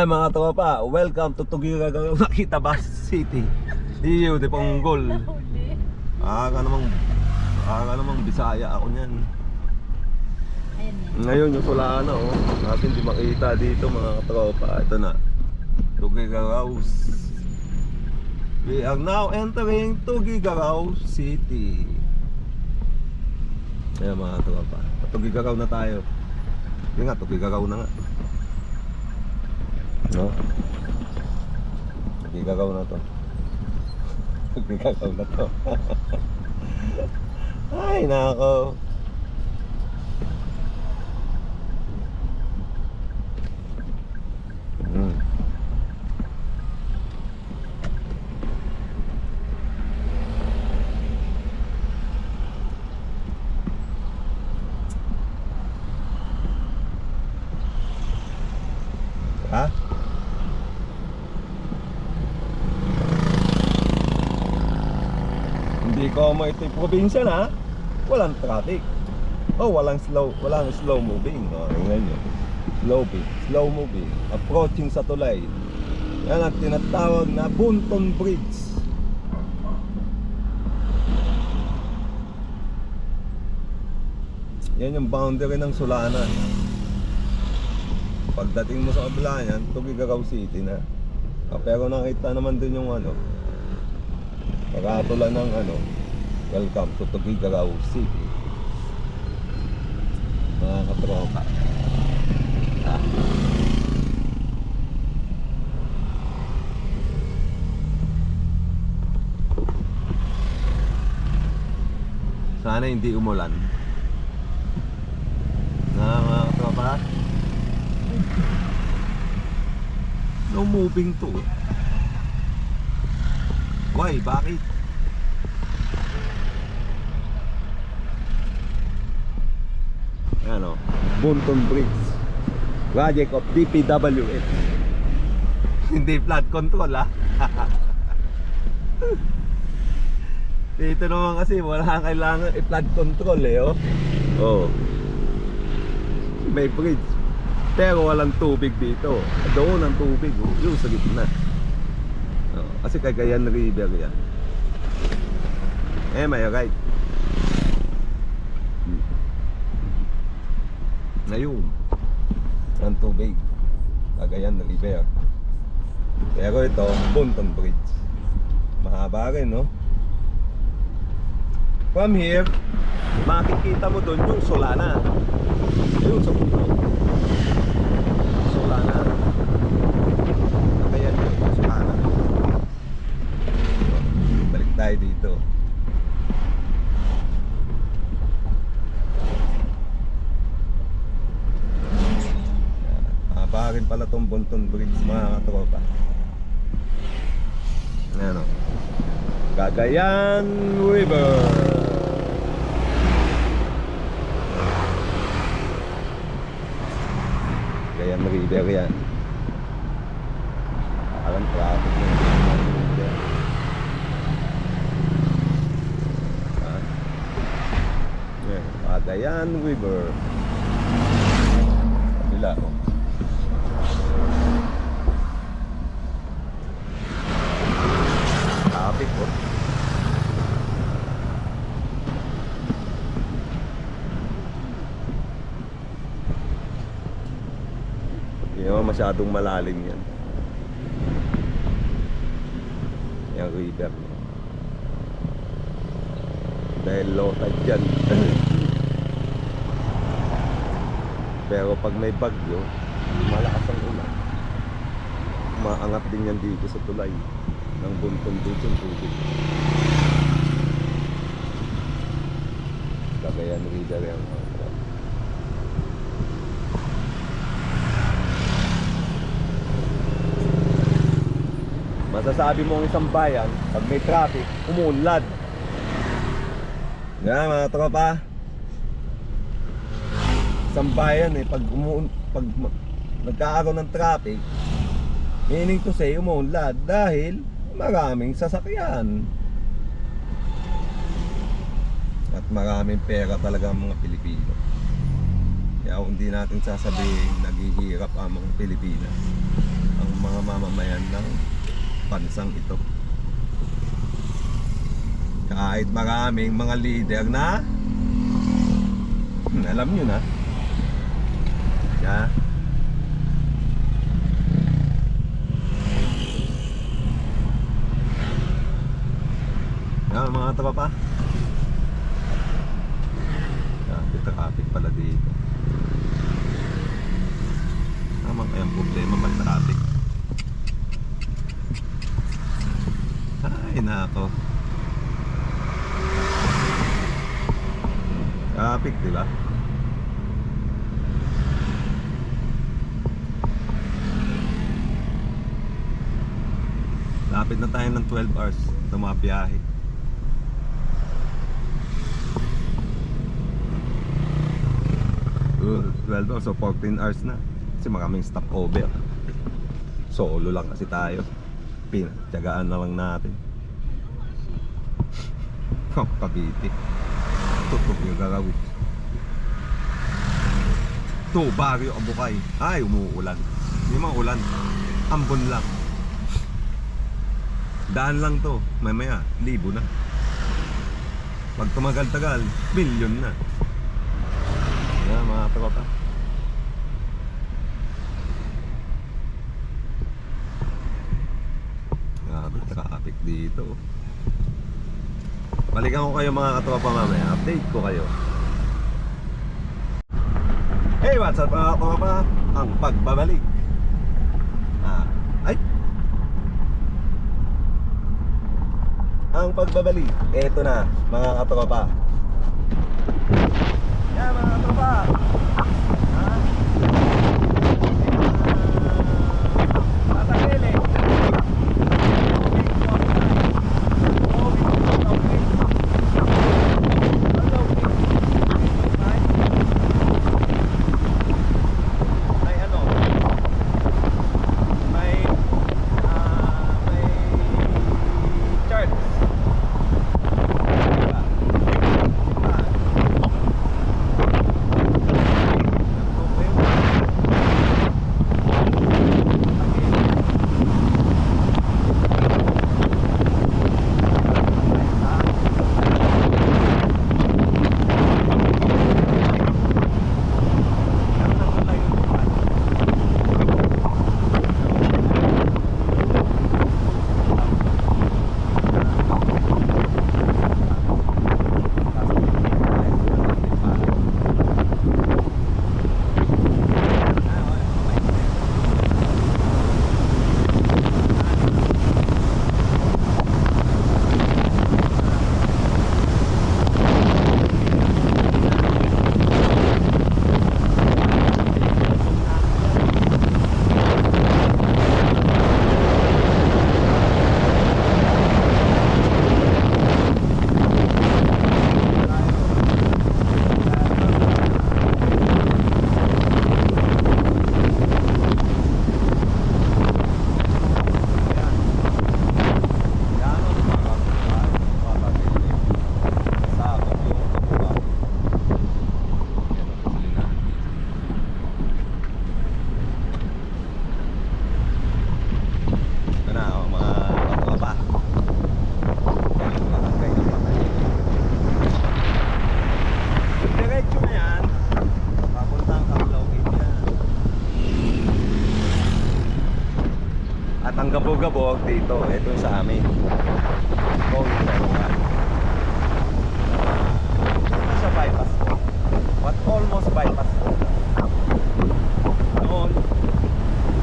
Yan mga tropa, welcome to Tugira Nakita Bus City. Iyo, di panggol. Nahuli. Aga namang, aga namang bisaya ako niyan. Ayan na. Ngayon yung Solana oh, natin di makita dito mga tropa. Ito na, Tugigaraw. We are now entering Tugigaraw City. Ayan mga tropa, Tugigaraw na tayo. Hindi nga, Tugigaraw na nga. No? Tugigaraw na to. Tugigaraw na to. Ay, nako. Mm. Ha? Hindi ko mo ito yung probinsya na walang traffic. Oh, walang slow, walang slow moving. Oh, tingnan nyo. Slow moving, slow moving. Approaching sa tulay. Yan ang tinatawag na Bunton Bridge. Yan yung boundary ng Solana. Pagdating mo sa kabila niyan, Tugigaraw City na. Ah, pero nakita naman din yung ano, Pagkatula ng ano, welcome to Tugigaraw City. Mga katropa. Ah. Sana hindi umulan. Na mga katropa. No moving to. Why? Bakit? Ano? Bunton Bridge. Project of DPWH. Hindi flood control ah. Dito naman kasi wala kailangan i-flood control eh oh. Oh. May bridge. Pero walang tubig dito. Doon ang tubig oh. Yung sa gitna. Oh, kasi Cagayan River yan. Eh, may right. Hmm. Ngayon, ang tubig. Cagayan River. Pero ito, Bunton Bridge. Mahaba rin, no? From here, makikita mo doon yung Solana. Yung sa puno. Solana. Cagayan yun, yung Solana. Balik tayo dito. Yan. Mahaba rin pala tong Bunton Bridge mga katropa. Ano? Cagayan River. Cagayan River yan. Parang traffic yun. Ha? Yan, Cagayan River. Kabila oh. Traffic oh. Hindi naman masyadong malalim yan. Yung river. Dahil low tide dyan. Pero pag may bagyo, malakas ang ulan. Maangat din yan dito sa tulay ng buntong yung tubig. Cagayan River yan. mga kapatid. Masasabi mo ang isang bayan, pag may traffic, umuunlad. Yan mga tropa. Isang bayan eh, pag umuun, pag nagkakaroon ng traffic, meaning to say, umuunlad dahil maraming sasakyan. At maraming pera talaga ang mga Pilipino. Kaya hindi natin sasabihin naghihirap ang mga Pilipinas. mga mamamayan ng bansang ito. Kahit maraming mga leader na Hmm, alam nyo na. Yeah. Yan mga tropa. Traffic, traffic pala dito. Tama kayang problema pag traffic. Ay, nako. Traffic, di ba? Lapit na tayo ng 12 hours na mga biyahe. Uh, 12 hours, so 14 hours na. Kasi maraming stopover. Solo lang kasi tayo. Pinagtyagaan na lang natin. Oh, Cavite. Tutok yung gagawin. To, Barrio Abukay. Ay, umuulan. Hindi mga ulan. Ambon lang. Daan lang to. Mamaya, libo na. Pag tumagal-tagal, milyon na. Yan mga tropa. Grabe, traffic dito. Balikan ko kayo mga katropa mamaya. Update ko kayo. Hey, what's up mga katropa? Ang pagbabalik. Ah, ay! Ang pagbabalik. Eto na, mga katropa. Yan mga katropa. Gabog-gabog dito, ito sa amin. Going sa Iwan. Ito sa bypass ko. What almost bypass ko. Noon,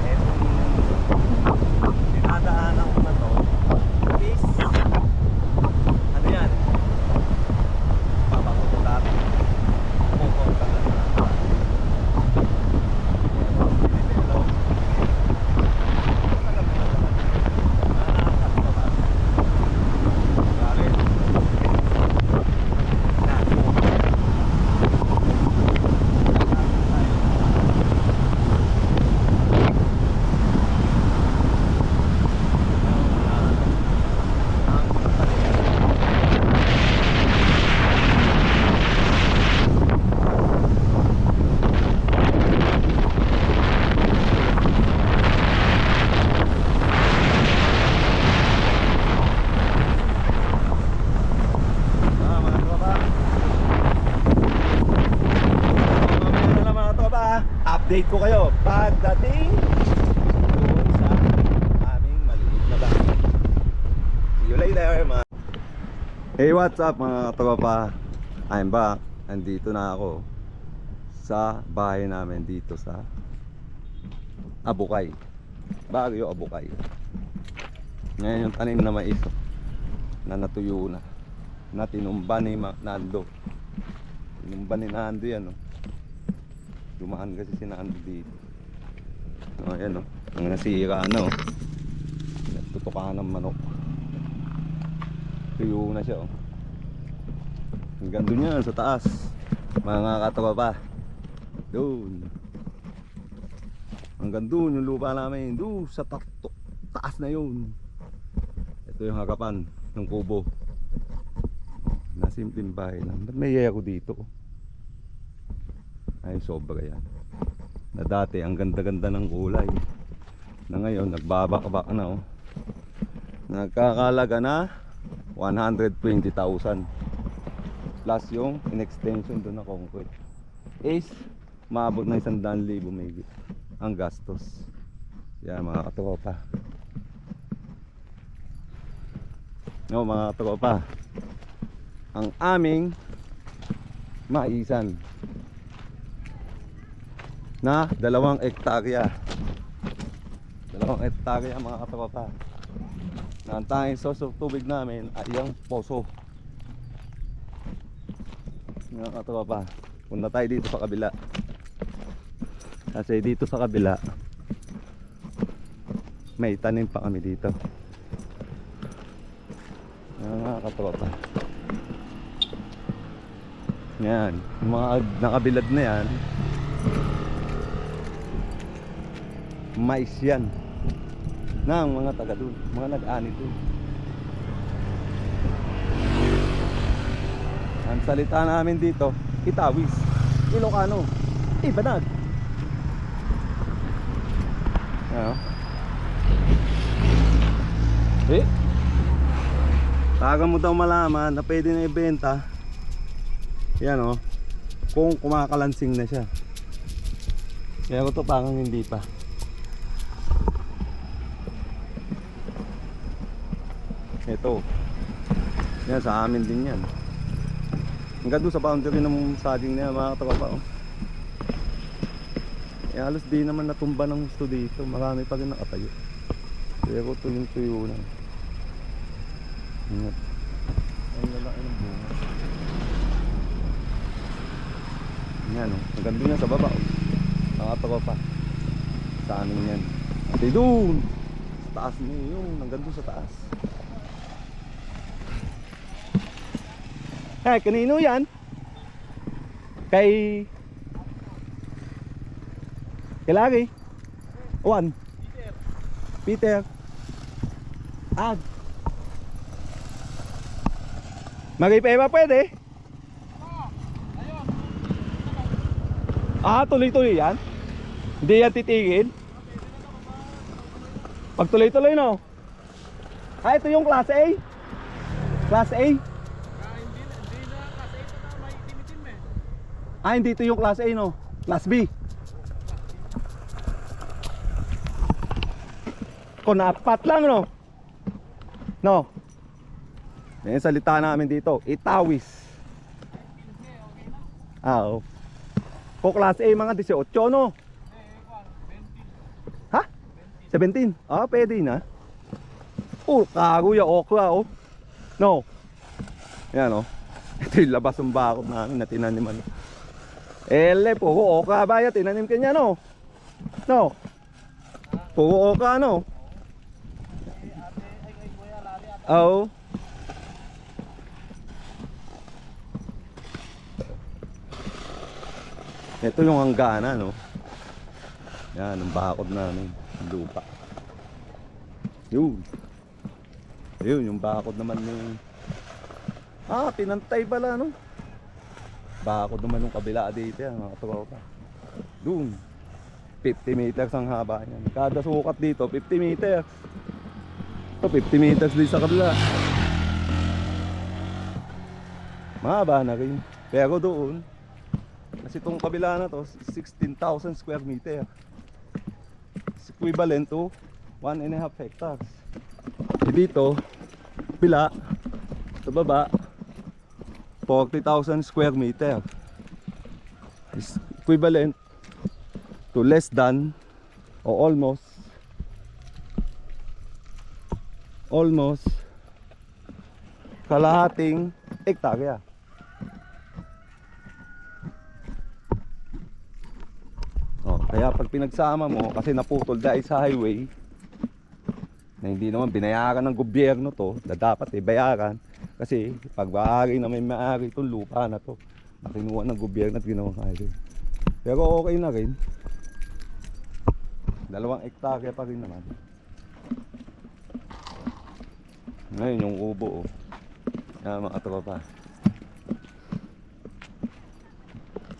etong dinadaanan ko na to is ano yan? Papakuto dati. Pupunta na lang. Hello. Galit. update ko kayo pagdating doon sa aming maliit na bahay. Later, mga Hey, what's up mga tropa? I'm back. Andito na ako sa bahay namin dito sa Abukay. Baguio Abukay. Ngayon yung tanim na mais oh, na natuyo na. Na tinumba ni Nando. Tinumba ni Nando yan oh. Dumaan kasi si Nando dito. Oh, ayan oh. Ang nasira ano. Natutukan ng manok. Tuyo na siya oh. Hanggang doon yan sa taas. Mga katropa. Doon. Hanggang doon yung lupa namin. Doon sa ta- taas na yun. Ito yung harapan ng kubo. Nasimpleng bahay lang. Ba't may yero dito? Ay, sobra yan. Na dati, ang ganda-ganda ng kulay. Na ngayon, nagbabakbak na oh. Nagkakalaga na 120,000 plus yung in-extension doon na concrete. Is maabot na 100,000 may ang gastos. Yan mga katropa. No mga katropa. Ang aming maisan na dalawang ektarya. Dalawang ektarya mga katropa na ang tanging source of tubig namin ay yung poso. Mga katropa punta tayo dito sa kabila. Kasi dito sa kabila may tanim pa kami dito. Mga katropa. Yan mga nakabilad na yan mais yan ng mga taga dun mga nag-ani dun ang salita namin dito Itawis. Ilocano Ibanag. Ano? Eh? Taga mo daw malaman na pwede na ibenta yan o kung kumakalansing na siya. Kaya ko to parang hindi pa ito yan sa amin din yan. Hanggang doon sa boundary ng saging niya mga katropa oh. eh halos di naman natumba ng gusto dito. Marami pa rin nakatayo. Pero tuyong tuyo na. Ingat. ang lalaki ng bunga. Yan oh. Doon yan sa baba oh. mga katropa sa amin yan. At doon sa taas niya yun. Hanggang doon sa taas Eh, kanino yan? Kay... Kay Larry? Juan? Peter. Peter. Ah. Magay pa ba pwede? Ah, tuloy-tuloy yan? Hindi yan titigil? Pag tuloy-tuloy no? Ah, ito yung class A? Class A? Ah, hindi ito yung class A, no? Class B. Kung apat lang, no? No? Yan salita namin dito. Itawis. Ah, oo. Kung class A, mga 18, no? Ha? 17? Ah, pwede na. Oh, kaguya, okra, oh. No? Yan, oh. Ito yung labas ng bakod namin na tinaniman. Ele, puro oka ba yan? Tinanim ka niya, no? No? Puro oka, no? Oo. Ito yung hanggana, no? Yan, ang bakod namin. Ang lupa. Yun. Yun, yung bakod naman yung... Ah, pinantay pala, no? Bakod naman yung kabila dito yan, mga tropa. Doon. 50 meters ang haba niyan. Kada sukat dito, 50 meters. Ito, 50 meters din sa kabila. Mahaba na rin. Pero doon, Kasi itong kabila na to, 16,000 square meter. It's equivalent to 1 and a half hectares. E dito, pila, sa baba, 40,000 square meter. Is equivalent to less than or almost almost kalahating hektarya. Oh, kaya pag pinagsama mo kasi naputol dahil sa highway na hindi naman binayaran ng gobyerno to, na dapat eh kasi pag maaari na may maaari itong lupa na to na kinuha ng gobyerno at ginawang highway. Pero okay na rin. Dalawang hektarya pa rin naman. Ngayon yung ubo oh. Yan mga tropa.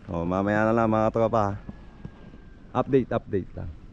Oh, mamaya na lang mga tropa. Update, update lang.